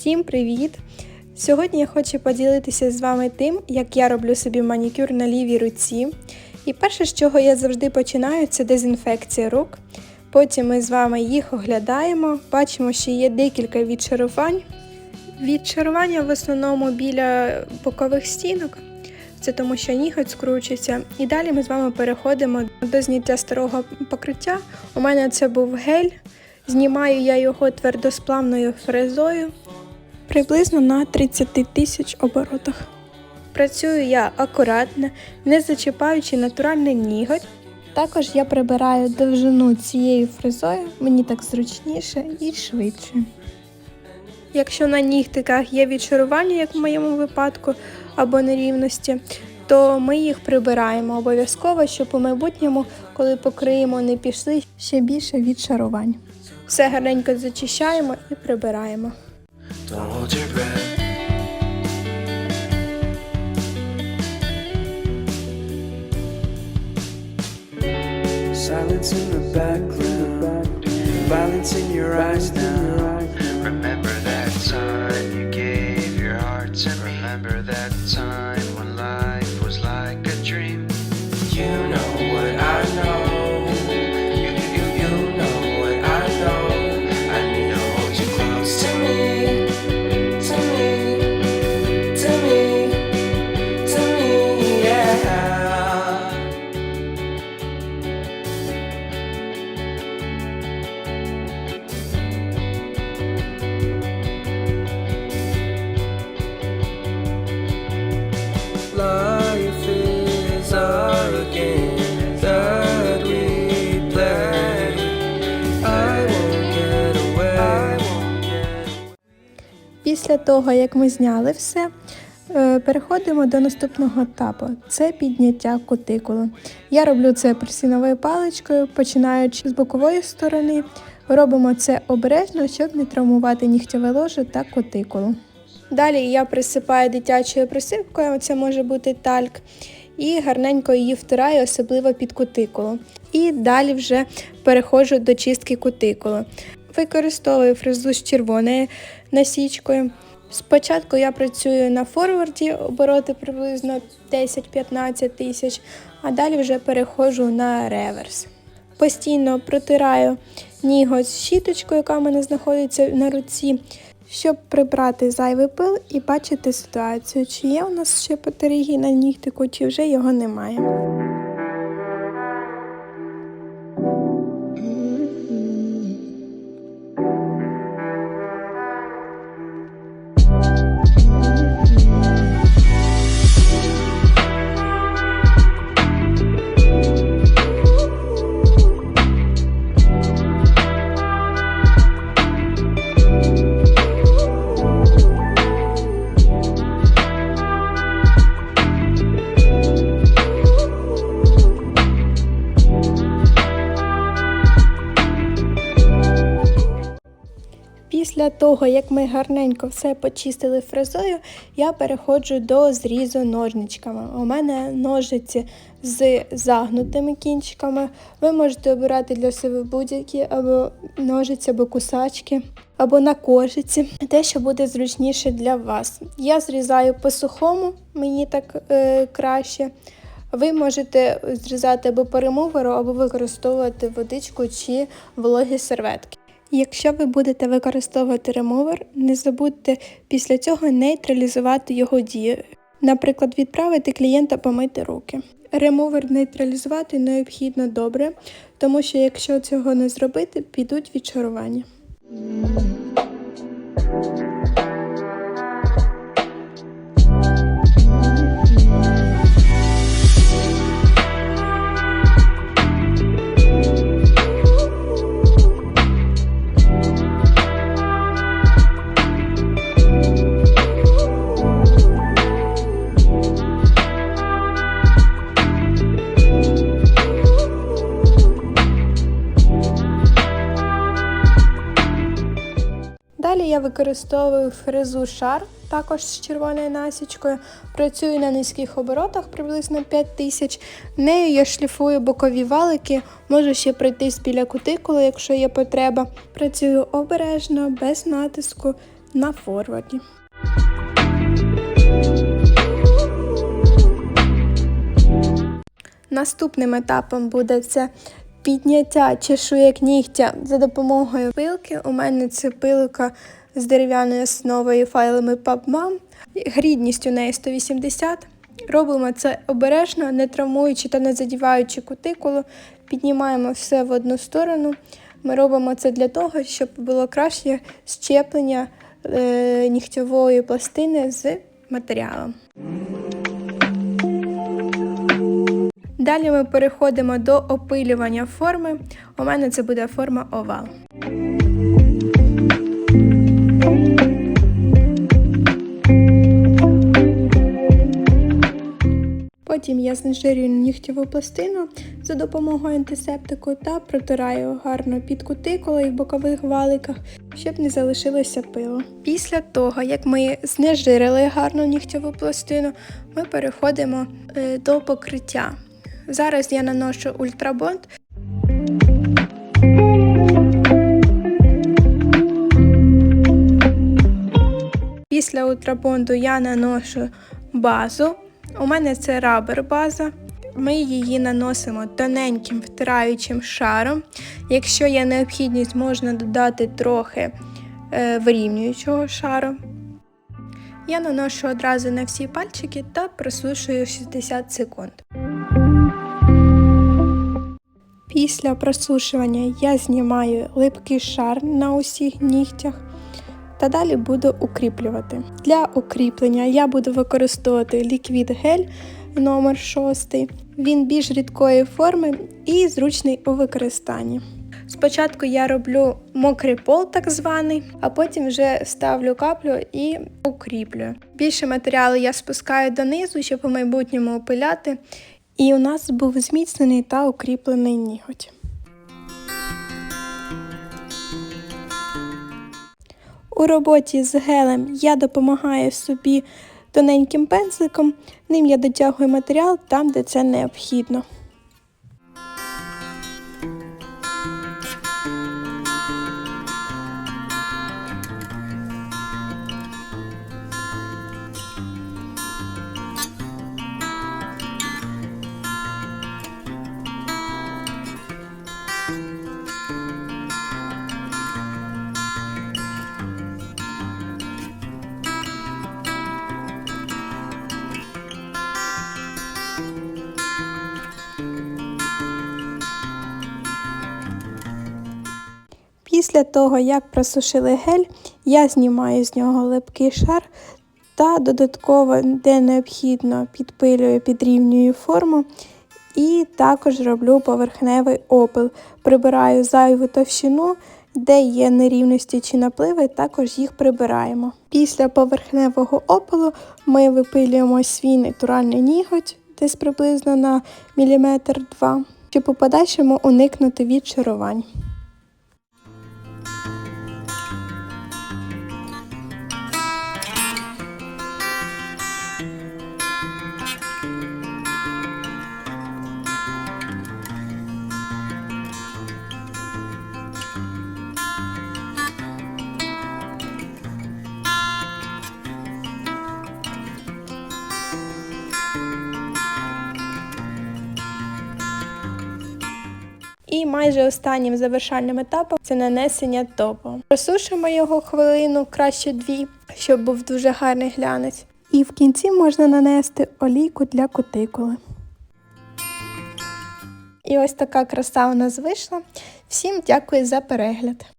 Всім привіт! Сьогодні я хочу поділитися з вами тим, як я роблю собі манікюр на лівій руці. І перше, з чого я завжди починаю, це дезінфекція рук. Потім ми з вами їх оглядаємо, бачимо, що є декілька відчарувань. Відчарування в основному біля бокових стінок. Це тому, що ніготь скручується. І далі ми з вами переходимо до зняття старого покриття. У мене це був гель. Знімаю я його твердосплавною фрезою приблизно на 30 тисяч оборотах. Працюю я акуратно, не зачіпаючи натуральний ніготь. Також я прибираю довжину цією фрезою, мені так зручніше і швидше. Якщо на нігтиках є відшарування, як в моєму випадку, або нерівності, то ми їх прибираємо обов'язково, щоб у майбутньому, коли покриємо, не пішли ще більше відшарувань. Все гарненько зачищаємо і прибираємо. Don't hold your breath. Silence in the background, violence in your eyes now. Remember that Після того, як ми зняли все, е, переходимо до наступного етапу це підняття кутикули. Я роблю це присіновою паличкою, починаючи з бокової сторони. Робимо це обережно, щоб не травмувати нігтєве ложе та кутикулу. Далі я присипаю дитячою присипкою, це може бути тальк, і гарненько її втираю, особливо під кутикулу. І далі вже переходжу до чистки кутикули. Використовую фрезу з червоною насічкою. Спочатку я працюю на форварді, обороти приблизно 10-15 тисяч, а далі вже переходжу на реверс. Постійно протираю ніготь з щіточкою, яка в мене знаходиться на руці, щоб прибрати зайвий пил і бачити ситуацію, чи є у нас ще патерії на нігтику, чи вже його немає. Після того, як ми гарненько все почистили фрезою, я переходжу до зрізу ножничками. У мене ножиці з загнутими кінчиками. Ви можете обирати для себе будь-які або ножиці, або кусачки, або на кожиці, те, що буде зручніше для вас. Я зрізаю по сухому, мені так е, краще. Ви можете зрізати або по ремуверу, або використовувати водичку чи вологі серветки. Якщо ви будете використовувати ремовер, не забудьте після цього нейтралізувати його дію. Наприклад, відправити клієнта помити руки. Ремовер нейтралізувати необхідно добре, тому що якщо цього не зробити, підуть відчарування. Використовую фрезу шар, також з червоною насічкою. Працюю на низьких оборотах приблизно 5000. Нею я шліфую бокові валики, можу ще пройтись біля кутикули, якщо є потреба. Працюю обережно, без натиску, на форварді. Наступним етапом буде це підняття чешуєк нігтя за допомогою пилки. У мене це пилка з дерев'яною основою файлами PubMam. Грідність у неї 180. Робимо це обережно, не травмуючи та не задіваючи кутикулу. Піднімаємо все в одну сторону. Ми робимо це для того, щоб було краще щеплення е, нігтєвої пластини з матеріалом. Далі ми переходимо до опилювання форми. У мене це буде форма овал. Потім я знежирюю нігтєву пластину за допомогою антисептику та протираю гарно під кутикулою і в бокових валиках, щоб не залишилося пило. Після того, як ми знежирили гарну нігтєву пластину, ми переходимо е, до покриття. Зараз я наношу ультрабонд. Після ультрабонду я наношу базу. У мене це рабер база. Ми її наносимо тоненьким втираючим шаром. Якщо є необхідність, можна додати трохи е, вирівнюючого шару. Я наношу одразу на всі пальчики та просушую 60 секунд. Після просушування я знімаю липкий шар на усіх нігтях та далі буду укріплювати. Для укріплення я буду використовувати ліквід гель номер 6. Він більш рідкої форми і зручний у використанні. Спочатку я роблю мокрий пол, так званий, а потім вже ставлю каплю і укріплюю. Більше матеріалу я спускаю донизу, щоб у майбутньому опиляти. І у нас був зміцнений та укріплений ніготь. У роботі з гелем я допомагаю собі тоненьким пензликом, ним я дотягую матеріал там, де це необхідно. Після того, як просушили гель, я знімаю з нього липкий шар та додатково, де необхідно, підпилюю, підрівнюю форму. І також роблю поверхневий опил. Прибираю зайву товщину, де є нерівності чи напливи, також їх прибираємо. Після поверхневого опилу ми випилюємо свій натуральний ніготь, десь приблизно на міліметр два, щоб у подальшому уникнути відшарувань. Майже останнім завершальним етапом це нанесення топу. Просушимо його хвилину, краще дві, щоб був дуже гарний глянець. І в кінці можна нанести олійку для кутикули. І ось така краса у нас вийшла. Всім дякую за перегляд!